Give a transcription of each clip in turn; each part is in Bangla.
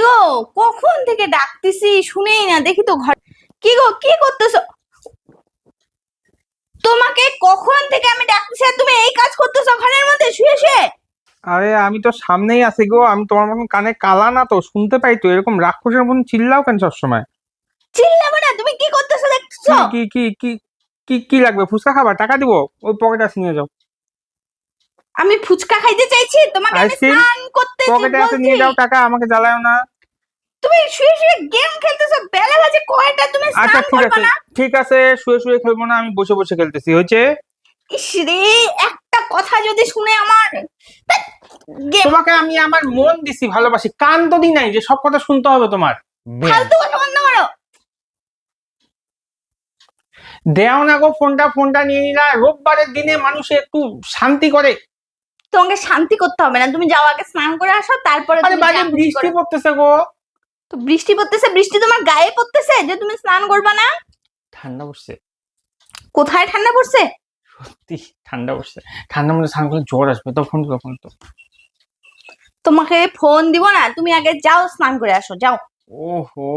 গো? কখন থেকে ডাকতেছি? শুনেই না দেখি তো ঘর কি গো কি করতেছো? তোমাকে কখন থেকে আমি ডাকতেছি আর তুমি এই কাজ করতেছো ঘরের মধ্যে? শুয়ে শুয়ে। আরে আমি তো সামনেই আছি গো। আমি তোমার মতন কানে কালা না তো শুনতে পাই তো। এরকম রাক্ষসের মতন চিল্লাও কেন সবসময়? চিল্লাবে না তুমি কি করতেছো দেখতেছো? কি কি কি কি কি কি লাগবে? ফুচকা খাবার টাকা দিব? ওই পকেটে আছে নিয়ে যাও। আমি ফুচকা খাইতে চাইছি তোমাকে আমি স্নান করতে পকেটে আছে নিয়ে যাও টাকা আমাকে জ্বালাও না। তুমি শুয়ে শুয়ে গেম খেলতেছো বেলা বাজে কয়টা তুমি আচ্ছা স্নান ঠিক করবে আছে না? ঠিক আছে শুয়ে শুয়ে খেলব না আমি বসে বসে খেলতেছি হয়েছে? ইস রে একটা কথা যদি শুনে আমার তোমাকে আমি আমার মন দিছি ভালোবাসি কান তো দি নাই যে সব কথা শুনতে হবে তোমার। ফালতু কথা বন্ধ করো দেও না গো ফোনটা ফোনটা নিয়ে নিলা রোববারের দিনে মানুষ একটু শান্তি করে। তোমাকে শান্তি করতে হবে না। তুমি যাও আগে স্নান করে আসো তারপরে বাইরে বৃষ্টি পড়তেছে গো। তো বৃষ্টি পড়তেছে বৃষ্টি তোমার গায়ে পড়তেছে যে তুমি স্নান করবে না? ঠান্ডা পড়ছে। কোথায় ঠান্ডা পড়ছে? সত্যি ঠান্ডা পড়ছে। ঠান্ডা মধ্যে স্নান করলে জ্বর আসবে তো ফোন করো ফোন তো। তোমাকে ফোন দিব না তুমি আগে যাও স্নান করে আসো যাও। ওহো।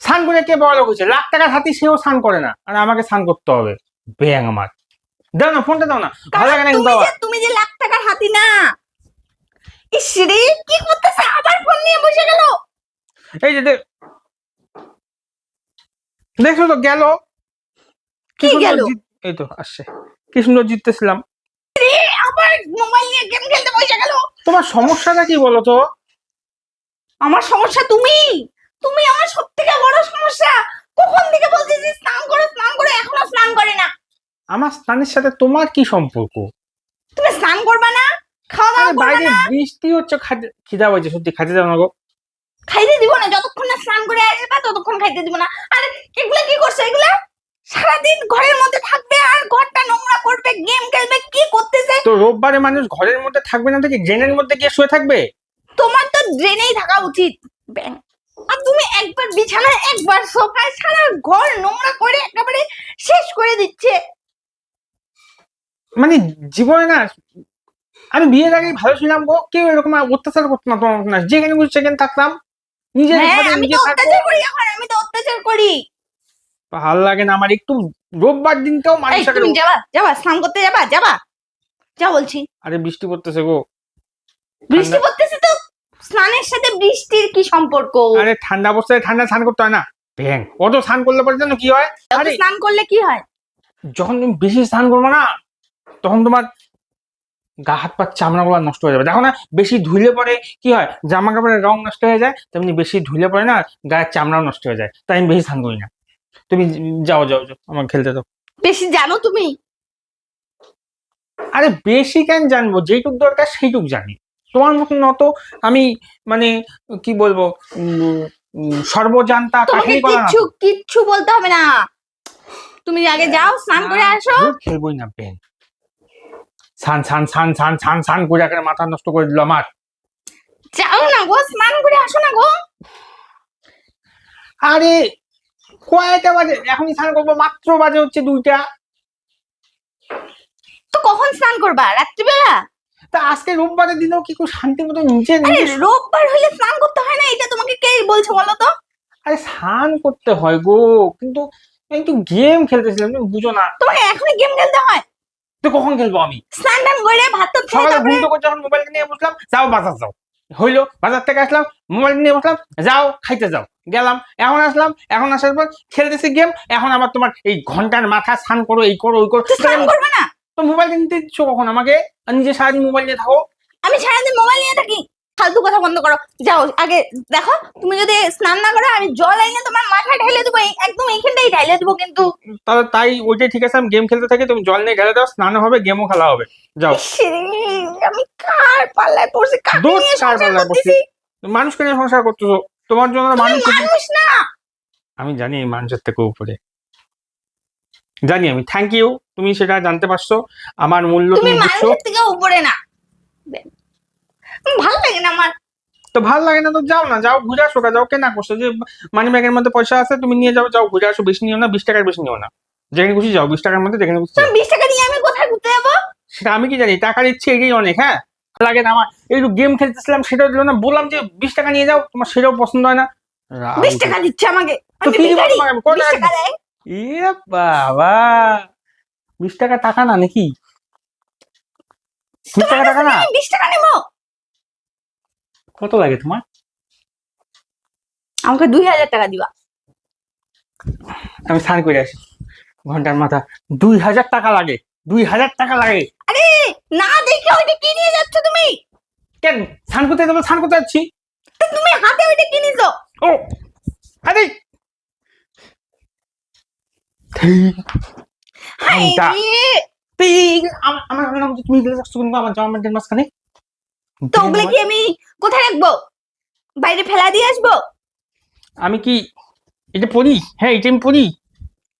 স্নান করে কে বড় হয়েছে? লাখ টাকার হাতি সেও স্নান করে না আর আমাকে স্নান করতে হবে। ব্যাং আমার। দাও না ফোনটা দাও না। ভালো লাগে না কিন্তু তুমি যে লাখ টাকার হাতি না। কি করতেছে? আবার ফোন নিয়ে বসে গেল। এই যে দে- দেখছ তো গেল। কি গেল? এই তো আসছে। কি সুন্দর জিততেছিলাম। আবার মোবাইল নিয়ে গেম খেলতে বসে গেল। তোমার সমস্যাটা কি বলো তো? আমার সমস্যা তুমি। তুমি আমার সব থেকে বড় সমস্যা। কখন থেকে বলতেছি স্নান করো স্নান করো? এখনও স্নান করে না। আমার স্নানের সাথে তোমার কি সম্পর্ক? তুমি স্নান করবা না? খাওয়া দাওয়া করবে বাইরে না? বৃষ্টি হচ্ছে খাতে খিদা হয়েছে সত্যি খাতে যাও না গো। খাইতে দিব না যতক্ষণ না স্নান করে আসবে ততক্ষণ খাইতে দিব না। আর এগুলা কি করছে এগুলা? সারাদিন ঘরের মধ্যে থাকবে আর ঘরটা নোংরা করবে গেম খেলবে কি করতেছে? তো রোববারে মানুষ ঘরের মধ্যে থাকবে না থেকে ড্রেনের মধ্যে গিয়ে শুয়ে থাকবে? তোমার তো ড্রেনেই থাকা উচিত ব্যাং। আর তুমি একবার বিছানায় একবার সোফায় সারা ঘর নোংরা করে একেবারে শেষ করে দিচ্ছে। মানে জীবনে না আমি বিয়ের আগে ভালো ছিলাম গো কেউ এরকম অত্যাচার করতো না তোমার না। যেখানে খুশি সেখানে থাকতাম। নিজের হ্যাঁ আমি তো অত্যাচার করি এখন আমি তো অত্যাচার করি। ভালো লাগে না আমার একটু রোববার দিনটাও মানুষ তুমি যাবা যাবা স্নান করতে যাবা যাবা। যা বলছি। আরে বৃষ্টি পড়তেছে গো। বৃষ্টি পড়তেছে তো স্নানের সাথে বৃষ্টির কি সম্পর্ক? আরে ঠান্ডা বসতে ঠান্ডা স্নান করতে হয় না। ব্যাং অত স্নান করলে পরে জানো কি হয়? আরে স্নান করলে কি হয়? যখন তুমি বেশি স্নান করবে না তখন তোমার গা হাত পা চামড়াগুলো নষ্ট হয়ে যাবে। দেখো না বেশি ধুলে পরে কি হয়? জামা কাপড়ের রং নষ্ট হয়ে যায় তেমনি বেশি ধুলে পরে না গায়ের চামড়াও নষ্ট হয়ে যায়। তাই আমি বেশি স্নান করি না। তুমি যাও যাও যাও আমার খেলতে দাও। বেশি জানো তুমি? আরে বেশি কেন জানব? যেটুক দরকার সেইটুক জানি। তোমার মতন অত আমি মানে কি বলব? সর্বজান্তা কাহিনী করা না। কিচ্ছু কিচ্ছু বলতে হবে না। তুমি আগে যাও স্নান করে আসো। খেলবোই না বেন সান সান সান সান সান সান করে একেবারে মাথা নষ্ট করে দিল আমার। যাও না গো স্নান করে আসো না গো। আরে কয়টা বাজে? এখনই স্নান করব মাত্র বাজে হচ্ছে দুইটা। তো কখন স্নান করবা? রাত্রিবেলা? তা আজকে রোববারের দিনেও কি করে শান্তি মতো নিচে আরে নিজে রোববার হলে স্নান করতে হয় না? এটা তোমাকে কে বলছে বলো তো? আরে স্নান করতে হয় গো। কিন্তু একটু গেম খেলতেছিলাম বুঝো না। তোমাকে এখনই গেম খেলতে হয়? তো কখন খেলব আমি? স্নান টান করে ভাত তো খেয়ে সকালে তারপরে থেকে যখন মোবাইল নিয়ে বসলাম যাও বাজার যাও। হইল বাজার থেকে আসলাম মোবাইল নিয়ে বসলাম যাও খাইতে যাও। গেলাম এখন আসলাম এখন আসার পর খেলতেছি গেম এখন আবার তোমার এই ঘণ্টার মাথা স্নান করো এই করো ওই করো। স্নান করবে না? তো মোবাইল নিতে দিচ্ছ কখন আমাকে? আর নিজে সারাদিন মোবাইল নিয়ে থাকো। আমি সারাদিন মোবাইল নিয়ে থাকি। ফালতু কথা বন্ধ করো। যাও আগে দেখো তুমি যদি স্নান না করো আমি জল আইনে তোমার মাথায় ঢেলে দেবো একদম এইখানটাই ঢেলে দেবো কিন্তু। তাহলে তাই ওইটাই ঠিক আছে আমি গেম খেলতে থাকি তুমি জল নিয়ে ঢেলে দাও স্নান হবে গেমও খেলা হবে। যাও। আমি কার পাল্লায় পড়ছি? কাকে দূর নিয়ে কার সংসার করতেছি? মানুষকে নিয়ে সংসার করতেছো তোমার জন্য মানুষ মানুষ না! আমি জানি এই মানুষের থেকে উপরে। জানি আমি থ্যাংক ইউ তুমি সেটা জানতে পারছ আমার মূল্য তুমি তুমি মানুষের থেকে উপরে না। তো ভালো লাগে না তো যাও না যাও ঘুরে আসো যাও কেনা করছ যে মানি ব্যাগের মধ্যে পয়সা আছে তুমি নিয়ে যাও যাও ঘুরে আসো বেশি নিও না বিশ টাকার বেশি নিও না। যেখানে খুশি যাও বিশ টাকার মধ্যে যেখানে খুশি বিশ টাকা নিয়ে আমি কোথায় ঘুরতে যাব? সেটা আমি কি জানি টাকা দিচ্ছি এটাই অনেক হ্যাঁ? লাগে না আমার একটু গেম খেলতেছিলাম সেটাও দিল না বললাম যে বিশ টাকা নিয়ে যাও তোমার সেটাও পছন্দ হয় না। বিশ টাকা দিচ্ছে আমাকে। তো কি এ বাবা বিশ টাকা টাকা না নাকি? বিশ টাকা টাকা না? বিশ টাকা নেব। কত লাগে তোমার? আমাকে দুই হাজার টাকা দিবা। আমি স্নান করে আসি। ঘণ্টার মাথা। দুই হাজার টাকা লাগে। দুই হাজার টাকা লাগে। আরে না দেখে ওইটা কি নিয়ে যাচ্ছ তুমি? কেন? স্নান করতে যাব স্নান করতে যাচ্ছি। তুমি হাতে ওইটা কি নিছো? ও আরে। আমার আমার তুমি এগুলো রাখছো কিন্তু আমার জামা প্যান্টের মাঝখানে। তো ওগুলো কি আমি কোথায় রাখব? বাইরে ফেলা দিয়ে আসব? আমি কি এটা পড়ি হ্যাঁ এটা আমি পড়ি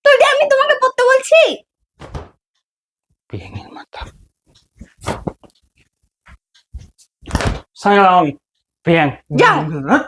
তো এটা আমি তোমাকে পড়তে বলছি। বেঙের মাথা। সালাম। ব্যাং যাও। হ্যাঁ?